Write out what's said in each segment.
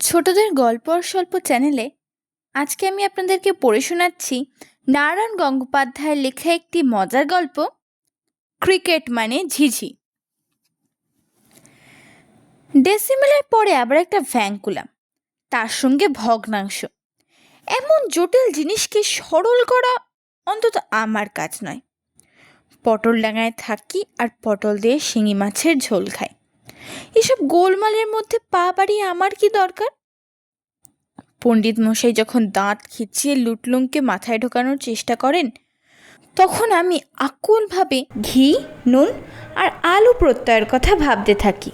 ছোটদের গল্প আর স্বল্প চ্যানেলে আজকে আমি আপনাদেরকে পড়ে শোনাচ্ছি নারায়ণ গঙ্গোপাধ্যায়ের লেখা একটি মজার গল্প, ক্রিকেট মানে ঝিঝি। ডেসিমেলের পরে আবার একটা ভ্যাঙ্কুলাম তার সঙ্গে ভগ্নাংশ। এমন জটিল জিনিসকে সরল করা অন্তত আমার কাজ নয়। পটল ডাঙায় থাকি আর পটল দিয়ে শিঙি মাছের ঝোল খাই। এসব গোলমালের মধ্যে পা বাড়িয়ে আমার কি দরকার? পণ্ডিত মশাই যখন দাঁত খিচিয়ে লুটলুংকে মাথায় ঢোকানোর চেষ্টা করেন, তখন আমি আকুলভাবে ঘি, নুন আর আলু প্রত্যয়ের কথা ভাবতে থাকি।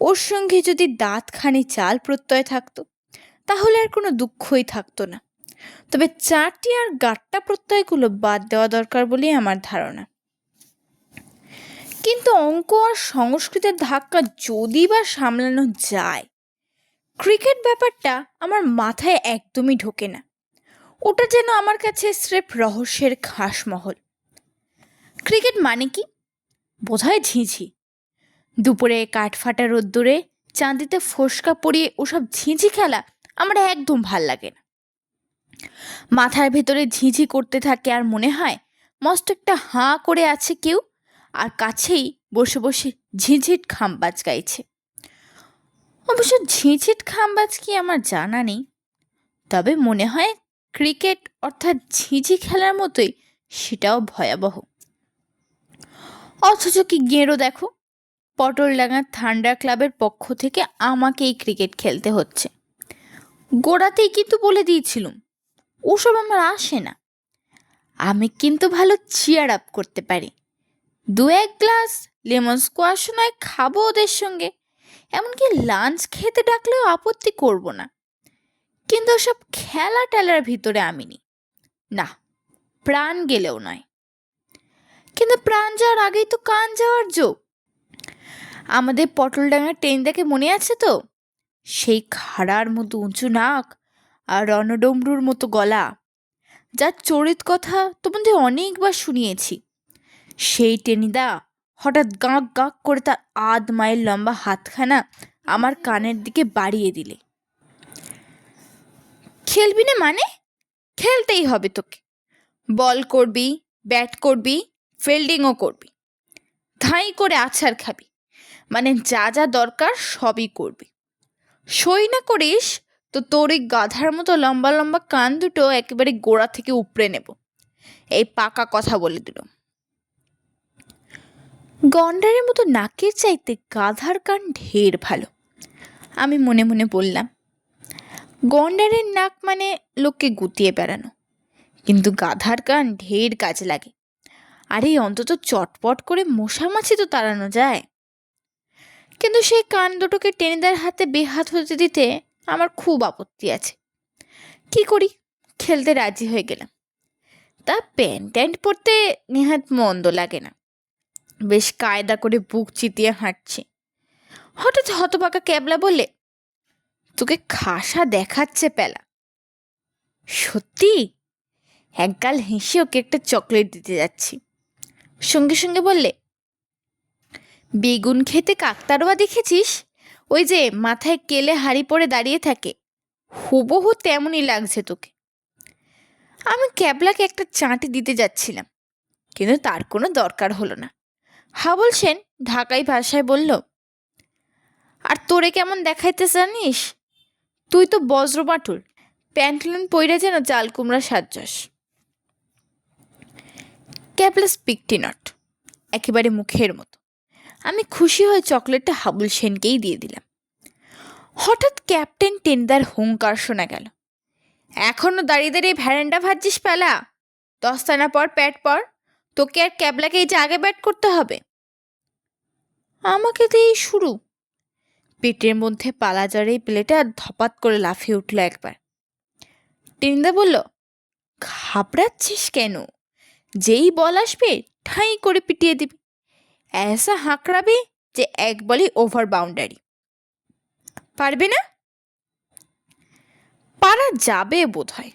ওর সঙ্গে যদি দাঁত দাঁতখানি চাল প্রত্যয় থাকতো, তাহলে আর কোনো দুঃখই থাকতো না। তবে চারটি আর গাট্টা প্রত্যয়গুলো বাদ দেওয়া দরকার বলেই আমার ধারণা। কিন্তু অঙ্ক আর সংস্কৃতের ধাক্কা যদি বা সামলানো যায় ক্রিকেট ব্যাপারটা আমার মাথায় একদমই ঢোকে না। ওটা যেন আমার কাছে স্রেফ রহস্যের খাসমহল। ক্রিকেট মানে কি? বোধহয় ঝিঝি। দুপুরে কাঠফাটা রোদ্দুরে চাঁদিতে ফোসকা পরিয়ে ওসব ঝিঝি খেলা আমার একদম ভালো লাগে না। মাথার ভেতরে ঝিঝি করতে থাকে আর মনে হয় মস্ত একটা হাঁ করে আছে কেউ। আর কাছেই বসে বসে ঝিঝিট খামবাজ গাইছে। অবশ্য ঝিঝিট খামবাজ কি আমার জানা নেই। তবে মনে হয় ক্রিকেট অর্থাৎ ঝিঝি খেলার মতোই সেটাও ভয়াবহ। অথচ কি গেঁড়ো দেখো? পটলডাঙ্গা থান্ডার ক্লাবের পক্ষ থেকে আমাকেই ক্রিকেট খেলতে হচ্ছে। গোড়াতেই কিন্তু বলে দিয়েছিলুম, ওসব আমার আসে না। আমি কিন্তু ভালো চিয়ার আপ করতে পারি। দু এক গ্লাস লেমন স্কোয়াশ নয়, খাব ওদের সঙ্গে। এমনকি লাঞ্চ খেতে ডাকলেও আপত্তি করব না। কিন্তু সব খেলা টেলার ভিতরে আমি নি না প্রাণ গেলেও নয়। কিন্তু প্রাণ যাওয়ার আগেই তো কান যাওয়ার যোগ আমাদের পটলডাঙ্গার দেখে মনে আছে তো? সেই খাড়ার মতো উঁচু নাক আর রণডমরুর মতো গলা। যার চরিত কথা তোমাদের অনেকবার শুনিয়েছি। সেই টেনিদা হঠাৎ গাঁক গাঁক করে তার আধ মাইল লম্বা হাতখানা আমার কানের দিকে বাড়িয়ে দিলে। খেলবি না মানে? খেলতেই হবে তোকে। বল করবি, ব্যাট করবি, ফিল্ডিংও করবি। ধাঁই করে আছাড় খাবি। মানে যা যা দরকার সবই করবি। সই না করিস তো তোর এই গাধার মতো লম্বা লম্বা কান দুটো একেবারে গোড়া থেকে উপড়ে নেব। এই পাকা কথা বলে দিল। গন্ডারের মতো নাকের চাইতে গাধার কান ঢের ভালো। আমি মনে মনে বললাম, গন্ডারের নাক মানে লোককে গুতিয়ে বেড়ানো, কিন্তু গাধার কান ঢের কাজে লাগে। আরে, অন্তত চটপট করে মশা মাছি তো তাড়ানো যায়। কিন্তু সেই কান দুটোকে টেনিদার হাতে বেহাত হতে দিতে আমার খুব আপত্তি আছে। কি করি? খেলতে রাজি হয়ে গেলাম। তা প্যান্ট ট্যান্ট পরতে নেহাত মন্দ লাগে না। বেশ কায়দা করে বুক চিতিয়ে হাঁটছে। হঠাৎ হতপাকা ক্যাবলা বললে, তোকে খাসা দেখাচ্ছে পেলা। সত্যি? একগাল হেসে ওকে একটা চকলেট দিতে যাচ্ছি। সঙ্গে সঙ্গে বললে, বেগুন খেতে কাকতারোয়া দেখেছিস? ওই যে মাথায় কেলে হাড়ি পরে দাঁড়িয়ে থাকে। হুবহু তেমনই লাগছে তোকে। আমি ক্যাবলাকে একটা চাঁটি দিতে যাচ্ছিলাম, কিন্তু তার কোনো দরকার হলো না। হাবল সেন ঢাকাই ভাষায় বলল। আর তোরে কেমন দেখাইতে জানিস? তুই তো বজ্র বাটুল প্যান্টলুন পইরে যেন চাল কুমড়া সাজ্জাস ক্যাবলা স্পিকটি নট। একেবারে মুখের মতো। আমি খুশি হয়ে চকলেটটা হাবুল সেনকেই দিয়ে দিলাম। হঠাৎ ক্যাপ্টেন টেন্ডার হুঙ্কার শোনা গেল। এখনও দাঁড়িয়ে দাঁড়িয়ে ভ্যারেন্ডা ভাজছিস, পেলা? দস্তানা পর প্যাট পর? তোকে আর ক্যাবলাকে এই যে আগে ব্যাট করতে হবে। আমাকে দিয়েই শুরু। পেটের মধ্যে পালা জড়ে প্লেটে আর ধপাত করে লাফিয়ে উঠল একবার। টেনিদা বলল, ঘাবড়াচ্ছিস কেন? যেই বল আসবে, ঠাঁই করে পিটিয়ে দিবি। এসা হাঁকড়াবে যে এক বলে ওভার বাউন্ডারি পারবে না? পারা যাবে বোধ হয়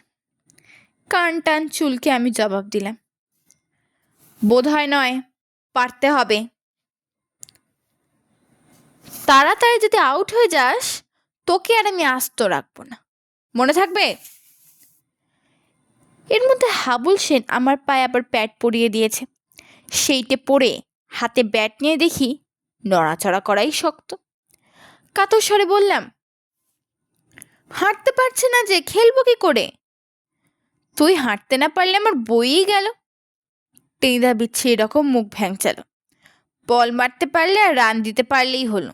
কান টান চুলকে আমি জবাব দিলাম। বোধ হয় নয়, পারতে হবে। তাড়াতাড়ি যদি আউট হয়ে যাস, তোকে আর আমি আস্ত রাখব না। মনে থাকবে? এর মধ্যে হাবুল সেন আমার পায়ে আবার প্যাট পরিয়ে দিয়েছে। সেইটে পরে হাতে ব্যাট নিয়ে দেখি নড়াচড়া করাই শক্ত। কাতর স্বরে বললাম, হাঁটতে পারছে না যে, খেলব কি করে? তুই হাঁটতে না পারলে আমার বইই গেল। টেঁদা বিচ্ছে এরকম মুখ ভ্যাংচালো। বল মারতে পারলে আর রান দিতে পারলেই হলো।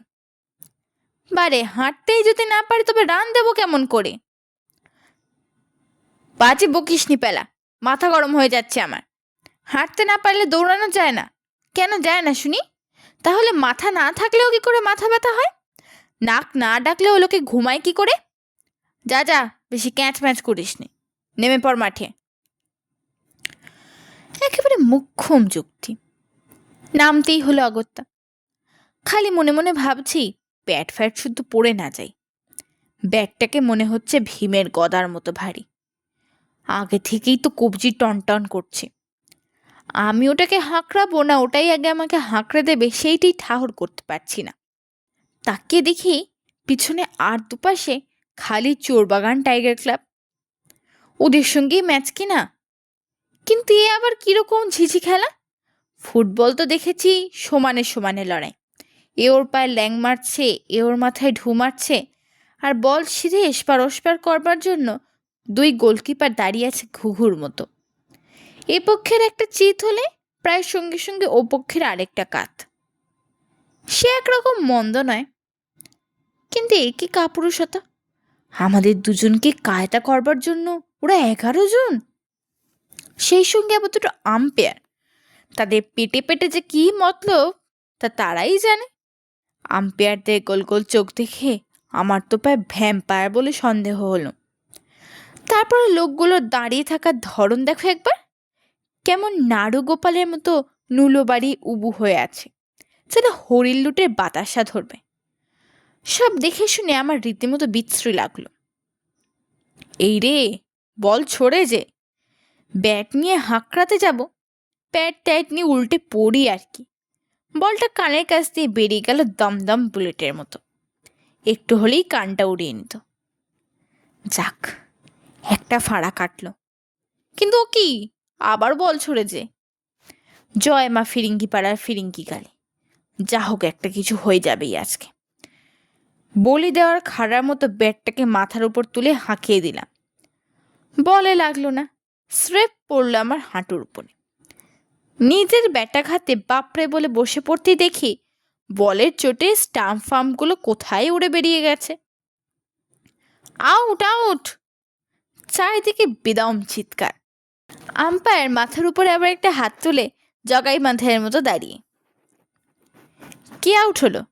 বারে, হাঁটতেই যদি না পারি তবে রান দেবো কেমন করে? বাজে বকিস নি পেলা, মাথা গরম হয়ে যাচ্ছে আমার। হাঁটতে না পারলে দৌড়ানো যায় না। কেন যায় না শুনি? তাহলে মাথা না থাকলেও কি করে মাথা ব্যথা হয়? নাক না ডাকলেও লোকে ঘুমায় কি করে? যা যা, বেশি ক্যাঁচ ম্যাচ করিস নি নেমে পড় মাঠে। একেবারে মুখ্যম যুক্তি। নামতেই হলো অগত্যা খালি মনে মনে ভাবছি ব্যাট ফ্যাট শুধু পড়ে না যাই ব্যাটটাকে মনে হচ্ছে ভীমের গদার মতো ভারী। আগে থেকেই তো কবজি টনটন করছে। আমি ওটাকে হাঁকড়াবো না, ওটাই আগে আমাকে হাঁকড়ে দেবে, সেইটাই ঠাহর করতে পারছি না। তাকে দেখি পিছনে আর দুপাশে খালি চোরবাগান টাইগার ক্লাব। ওদের সঙ্গেই ম্যাচ কিনা? কিন্তু এ আবার কীরকম ঝিঝি খেলা? ফুটবল তো দেখেছি সমানে সমানে লড়াই। এ ওর পায়ে ল্যাং মারছে এ ওর মাথায় ঢু মারছে। আর বল সিধে এসপার ওসপার করবার জন্য দুই গোলকিপার দাঁড়িয়ে আছে ঘুঘুর মতো। এ পক্ষের একটা চিত হলে প্রায় সঙ্গে সঙ্গে ও পক্ষের আরেকটা কাত। সে একরকম মন্দ নয়, কিন্তু এ কি কাপুরুষতা? আমাদের দুজনকে কায়দা করবার জন্য ওরা এগারো জন? সেই সঙ্গে আবার দুটো আম্পায়ার। তাদের পেটে পেটে যে কী মতলব তা তারাই জানে। আম্পায়ারদের গোল গোল চোখ দেখে আমার তো প্রায় ভ্যাম্পায়ার বলে সন্দেহ হলো। তারপরে লোকগুলো দাঁড়িয়ে থাকার ধরন দেখো একবার। কেমন নাড়ু গোপালের মতো নুলো বাড়ি উবু হয়ে আছে। যেন হরিল লুটের বাতাসা ধরবে। সব দেখে শুনে আমার রীতিমতো বিচ্ছ্রি লাগল। এই রে, বল ছড়ে যে। ব্যাট নিয়ে হাঁকড়াতে যাব। প্যাট ট্যাট নিয়ে উল্টে পড়ি আর কি। বলটা কানের কাছ দিয়ে বেরিয়ে গেল দমদম বুলেটের মতো। একটু হলেই কানটা উড়িয়ে নিত। যাক, একটা ফাড়া কাটলো। কিন্তু ও কি? আবার বল ছড়েছে জয় মা ফিরিঙ্গি পাড়ার ফিরিঙ্গি গালে। যা হোক, একটা কিছু হয়ে যাবেই আজকে। বলি দেওয়ার খাড়ার মতো ব্যাটটাকে মাথার উপর তুলে হাঁকিয়ে দিলাম। বলে লাগল না স্রেপ পড়ল আমার হাঁটুর উপরে। নিজের ব্যাটা খাতে বাপরে বলে বসে পড়তে দেখি বলের চোটে স্টাম্প ফার্মগুলো কোথায় উড়ে বেরিয়ে গেছে। Out out. চারিদিকে বেদম চিৎকার। আম্পায়ার মাথার উপরে আবার একটা হাত তুলে জগাই মাথায়ের মতো দাঁড়িয়ে। কে আউট হলো?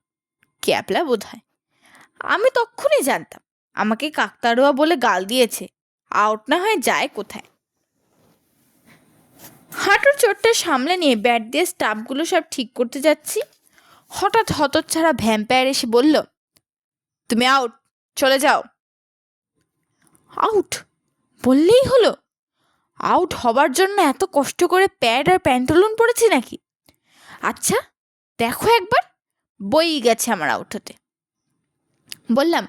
ক্যাপলা বোধ হয় আমি তক্ষুনি জানতাম। আমাকে কাকতারুয়া বলে গাল দিয়েছে। আউট না হয়ে যায় কোথায়? হাঁটুর চোটটা সামলে নিয়ে ব্যাট দিয়ে স্টাফগুলো সব ঠিক করতে যাচ্ছি। হঠাৎ হতচ্ছাড়া ভ্যাম্পায়ার এসে বলল, তুমি আউট, চলে যাও। আউট? বললেই হলো। আউট হবার জন্য এত কষ্ট করে প্যাড আর প্যান্টালুন পরেছি নাকি? আচ্ছা দেখো একবার, বই গেছে আমার আউট হতে। বললাম,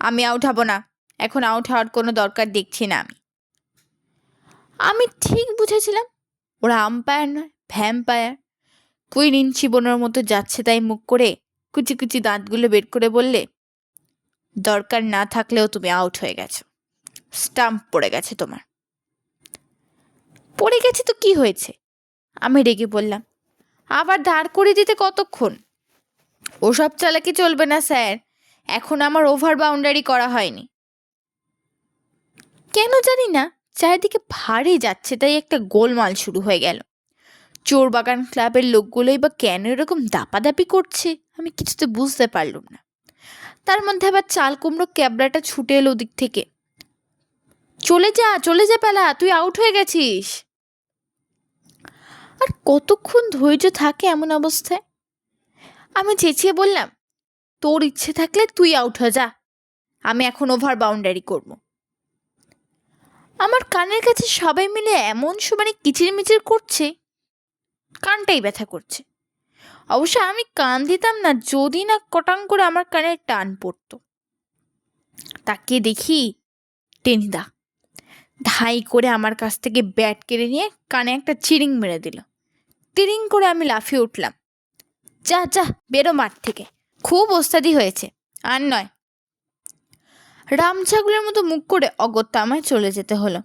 আমি আউট হব না, এখন আউট হওয়ার কোনো দরকার দেখছি না আমি। আমি ঠিক বুঝেছিলাম ওরা আম্পায়ার নয় ভ্যাম্পায়ার কুইন ইঞ্চিবোনোর মতো যাচ্ছে তাই মুখ করে কুচি কুচি দাঁতগুলো বের করে বললে, দরকার না থাকলেও তুমি আউট হয়ে গেছো। স্টাম্প পড়ে গেছে তোমার। পড়ে গেছে তো কি হয়েছে? আমি রেগে বললাম, আবার দাঁড় করে দিতে কতক্ষণ? ওসব চালাকি চলবে না, স্যার। এখন আমার ওভার বাউন্ডারি করা হয়নি। কেন জানি না। চারিদিকে ভারী যাচ্ছে, তাই একটা গোলমাল শুরু হয়ে গেল। চোর বাগান ক্লাবের লোকগুলোই বা কেন এরকম দাপাদাপি করছে, আমি কিছুতে বুঝতে পারলাম না। তার মধ্যে আবার চাল কুমড়ো ক্যাবরাটা ছুটে এলো ওদিক থেকে। চলে যা চলে যা পেলা, তুই আউট হয়ে গেছিস। আর কতক্ষণ ধৈর্য থাকে এমন অবস্থায়? আমি চেঁচিয়ে বললাম, তোর ইচ্ছে থাকলে তুই আউট হয়ে যা। আমি এখন ওভার বাউন্ডারি করব। আমার কানের কাছে সবাই মিলে এমন সমানে কিচিরমিচির করছে, কানটাই ব্যথা করছে। অবশ্য আমি কান দিতাম না, যদি না কটাং করে আমার কানে টান পড়তো। তাকে দেখি টেনিদা ধাই করে আমার কাছ থেকে ব্যাট কেড়ে নিয়ে কানে একটা চিরিং মেরে দিল। তিরিং করে আমি লাফিয়ে উঠলাম। যা যা, বেরো মাঠ থেকে। খুব ওস্তাদি হয়েছে। আর নয় রাম ছাগলের মতো মুখ করে অগত্যা আমায় চলে যেতে হলো।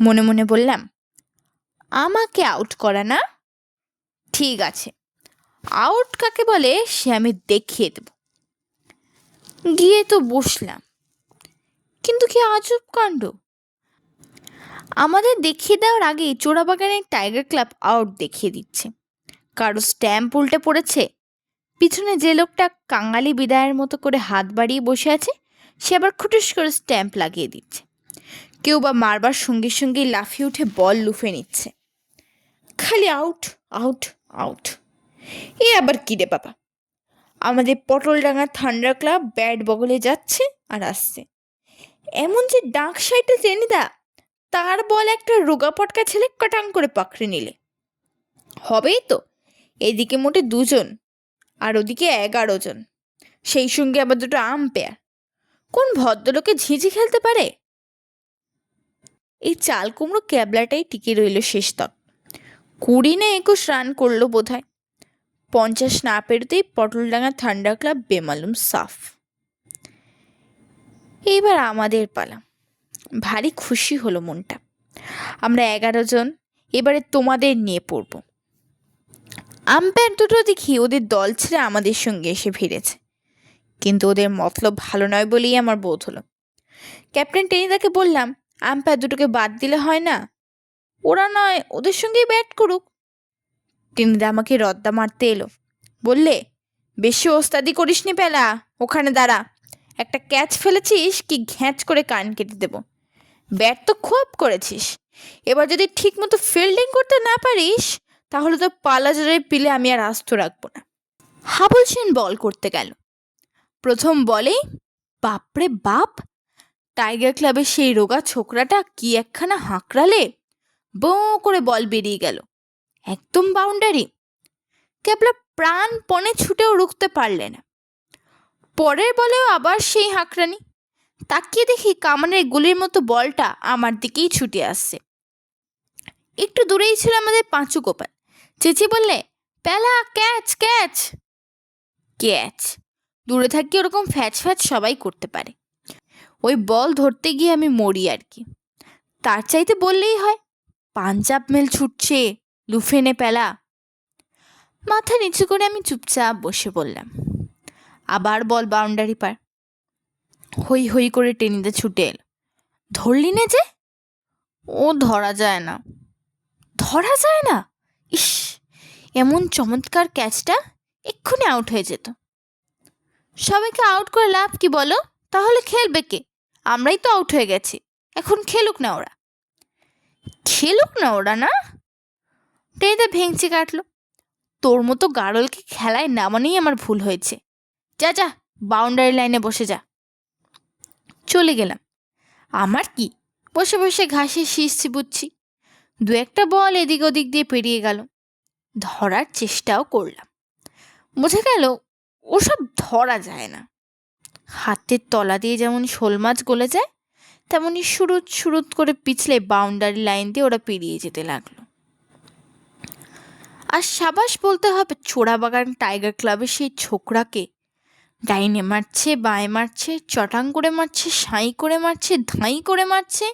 মনে মনে বললাম, আমাকে আউট করা না? ঠিক আছে। আউট কাকে বলে সে আমি দেখিয়ে দেব। গিয়ে তো বসলাম। কিন্তু কি আজব কাণ্ড? আমাদের দেখিয়ে দেওয়ার আগেই চোরাবাগানের টাইগার ক্লাব আউট দেখিয়ে দিচ্ছে। কারও স্ট্যাম্প উল্টে পড়েছে। পিছনে যে লোকটা কাঙালি বিদায়ের মতো করে হাত বাড়িয়ে বসে আছে সে আবার খুটুস করে স্ট্যাম্প লাগিয়ে দিচ্ছে। কেউ বা মারবার সঙ্গে সঙ্গে লাফিয়ে উঠে বল লুফে নিচ্ছে। খালি আউট আউট আউট এ আবার কি রে বাবা? আমাদের পটলডাঙ্গা থান্ডার ক্লাব ব্যাট বগলে যাচ্ছে আর আসছে। এমন যে ডাক সাইটে দা তার বল একটা রোগা পটকা ছেলে কটাং করে পাকড়ে নিলে। হবেই তো, এদিকে মোটে দুজন আর ওদিকে এগারো জন। সেই সঙ্গে আবার দুটো আম্পায়ার। কোন ভদ্রলোকে ঝিঝি খেলতে পারে? এই চাল কুমড়ো ক্যাবলাটাই টিকে রইল শেষ তক কুড়ি না একুশ রান করল বোধ হয় পঞ্চাশ না পেরোতেই পটলডাঙ্গা থান্ডার ক্লাব বেমালুম সাফ। এইবার আমাদের পালা। ভারী খুশি হলো মনটা। আমরা এগারো জন, এবারে তোমাদের নিয়ে পড়ব। আম্পায়ার দুটো দেখি ওদের দল ছেড়ে আমাদের সঙ্গে এসে ভিড়েছে কিন্তু ওদের মতলব ভালো নয় বলেই আমার বোধ হলো। ক্যাপ্টেন টেনিদাকে বললাম, আম্পায়ার দুটোকে বাদ দিলে হয় না? ওরা নয়, ওদের সঙ্গেই ব্যাট করুক। টেনিদা আমাকে রদ্দা মারতে এলো। বললে, বেশি ওস্তাদি করিসনি পেলা, ওখানে দাঁড়া। একটা ক্যাচ ফেলেছিস কি ঘ্যাঁচ করে কান কেটে দেব। ব্যাট তো খুব করেছিস। এবার যদি ঠিকমতো ফিল্ডিং করতে না পারিস, তাহলে তো পালা জোরে পিলে আমি আর আস্ত রাখব না। হাবল সেন বল করতে গেল। প্রথম বলেই বাপরে বাপ, টাইগার ক্লাবের সেই রোগা ছোকরাটা কি একখানা হাঁকড়ালে? বো করে বল বেরিয়ে গেল। একদম বাউন্ডারি। ক্যাবলা প্রাণপণে ছুটেও রুখতে পারলে না। পরের বলেও আবার সেই হাঁকড়ানি। তাকিয়ে দেখি কামানের গুলির মতো বলটা আমার দিকেই ছুটে আসছে। একটু দূরেই ছিল আমাদের পাঁচু গোপাল। চেঁচি বললে প্যালা ক্যাচ ক্যাচ! ক্যাচ? দূরে থাকি ওরকম ফ্যাচ ফ্যাচ সবাই করতে পারে। ওই বল ধরতে গিয়ে আমি মরি আর কি। তার চাইতে বললেই হয়, পাঞ্জাব মেল ছুটছে, লুফেনে পেলা। মাথা নিচু করে আমি চুপচাপ বসে বললাম আবার বল বাউন্ডারি পার। হই হই করে টেনিতে ছুটে এল। ধরলি না যে? ও ধরা যায় না। ধরা যায় না? ইস, এমন চমৎকার ক্যাচটা এক্ষুনি আউট হয়ে যেত। সবাইকে আউট করে লাভ কি বলো? তাহলে খেলবে কে? আমরাই তো আউট হয়ে গেছি। এখন খেলুক না ওরা। খেলুক না ওরা না? টেনিদা ভেঙচি কাটলো। তোর মতো গাড়লকে খেলায় নামানোই আমার ভুল হয়েছে। যা যা বাউন্ডারি লাইনে বসে যা। চলে গেলাম। আমার কি? বসে বসে ঘাসে শীষ চিবুচ্ছি। দু একটা বল এদিক ওদিক দিয়ে পেরিয়ে গেল। ধরার চেষ্টাও করলাম। বোঝা গেল ওসব ধরা যায় না। হাতের তলা দিয়ে যেমন শোল মাছ গলে যায় তেমনই সুরুত সুরুত করে পিছলে বাউন্ডারি লাইন দিয়ে ওরা পেরিয়ে যেতে লাগল। আর সাবাস বলতে হবে চোরাবাগান টাইগার ক্লাবের সেই ছোকরাকে। ডাইনে মারছে, বাঁয়ে মারছে, চটাং করে মারছে, সাঁই করে মারছে, ধাঁই করে মারছে,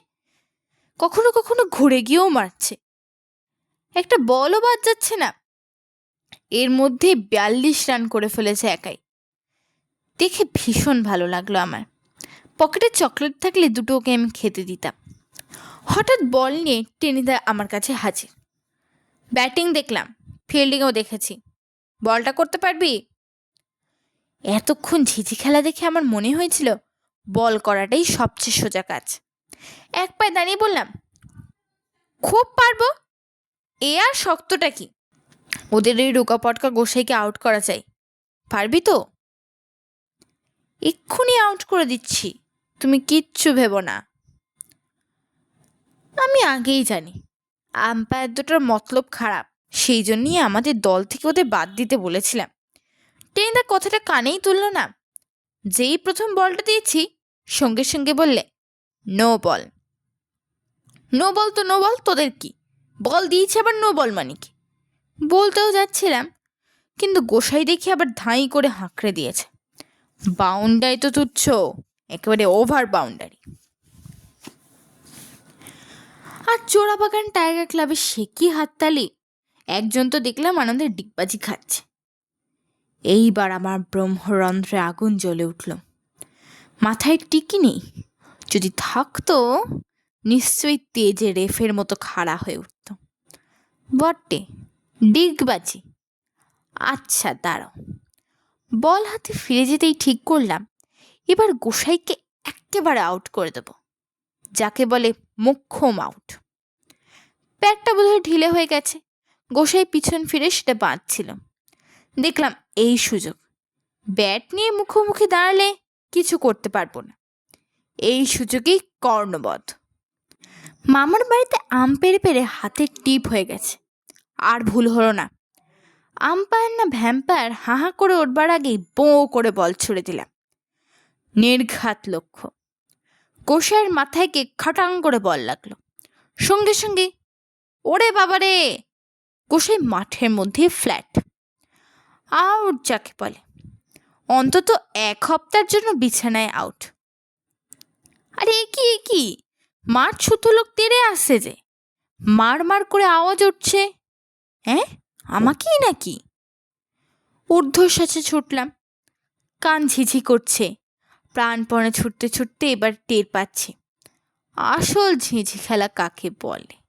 কখনো কখনো ঘুরে গিয়েও মারছে। একটা বলও বাদ যাচ্ছে না। এর মধ্যে বিয়াল্লিশ রান করে ফেলেছে একাই। দেখে ভীষণ ভালো লাগল আমার। পকেটে চকলেট থাকলে দুটো ওকে আমি খেতে দিতাম। হঠাৎ বল নিয়ে টেনিদা আমার কাছে হাজির ব্যাটিং দেখলাম, ফিল্ডিংও দেখেছি। বলটা করতে পারবি? এতক্ষণ ঝিঝি খেলা দেখে আমার মনে হয়েছিল, বল করাটাই সবচেয়ে সোজা কাজ। এক পায়ে দাঁড়িয়ে বললাম, খুব পারব? এ আর শক্তটা কি? ওদের এই রোকা পটকা গোসাইকে আউট করা চাই। পারবি তো? এক্ষুনি আউট করে দিচ্ছি। তুমি কিচ্ছু ভেবো না। আমি আগেই জানি, আম্পায়ার দুটোর মতলব খারাপ, সেই জন্যই আমাদের দল থেকে ওদের বাদ দিতে বলেছিলাম। টেনিদা কথাটা কানেই তুললো না। যেই প্রথম বলটা দিয়েছি, সঙ্গে সঙ্গে বললে নো বল নো বল তো নো বল তোদের কি? বল দিয়েছে আবার নো বল মানে কি? বলতেও যাচ্ছিলাম, কিন্তু গোসাই দেখি আবার ধাঁই করে হাঁকড়ে দিয়েছে। বাউন্ডারি তো তুচ্ছ, একেবারে ওভার বাউন্ডারি আর চোরাবাগান টাইগার ক্লাবে সে কি হাততালি, একজন তো দেখলাম আনন্দের ডিগবাজি খাচ্ছে। এইবার আমার ব্রহ্মরন্ধ্রে আগুন জ্বলে উঠল। মাথায় টিকি নেই, যদি থাকতো, নিশ্চয়ই তেজে রেফের মতো খাড়া হয়ে উঠত। বটে ডিগবাজি আচ্ছা দাঁড়াও। বল হাতে ফিরে যেতেই ঠিক করলাম, এবার গোসাইকে একেবারে আউট করে দেব, যাকে বলে মোক্ষম আউট প্যাটটা বোধহয় ঢিলে হয়ে গেছে, গোসাই পিছন ফিরে সেটা বাঁধছিল। দেখলাম এই সুযোগ, ব্যাট নিয়ে মুখোমুখি দাঁড়ালে কিছু করতে পারব না, এই সুযোগেই কর্ণবধ। মামার বাড়িতে আম পেরে পেরে হাতের টিপ হয়ে গেছে আর ভুল হলো না। আম্পায়ার না ভ্যাম্পায়ার হাঁ করে উঠবার আগেই বো করে বল ছুড়ে দিলাম। নির্ঘাত লক্ষ্য। কোষার মাথায় কে খাটাং করে বল লাগল। সঙ্গে সঙ্গে, ওরে বাবারে! কোষাই মাঠের মধ্যে ফ্ল্যাট। আউট যাকে বলে। অন্তত এক হপ্তার জন্য বিছানায় আউট। আরে কি কি? মাঠ ছুতো লোক তেড়ে আসছে যে। মার মার করে আওয়াজ উঠছে। হ্যাঁ? আমাকেই নাকি? ঊর্ধ্বশ্বাসে ছুটলাম। কান ঝিঝি করছে। প্রাণপণে ছুটতে ছুটতে এবার টের পাচ্ছি। আসল ঝিঁঝি খেলা কাকে বলে?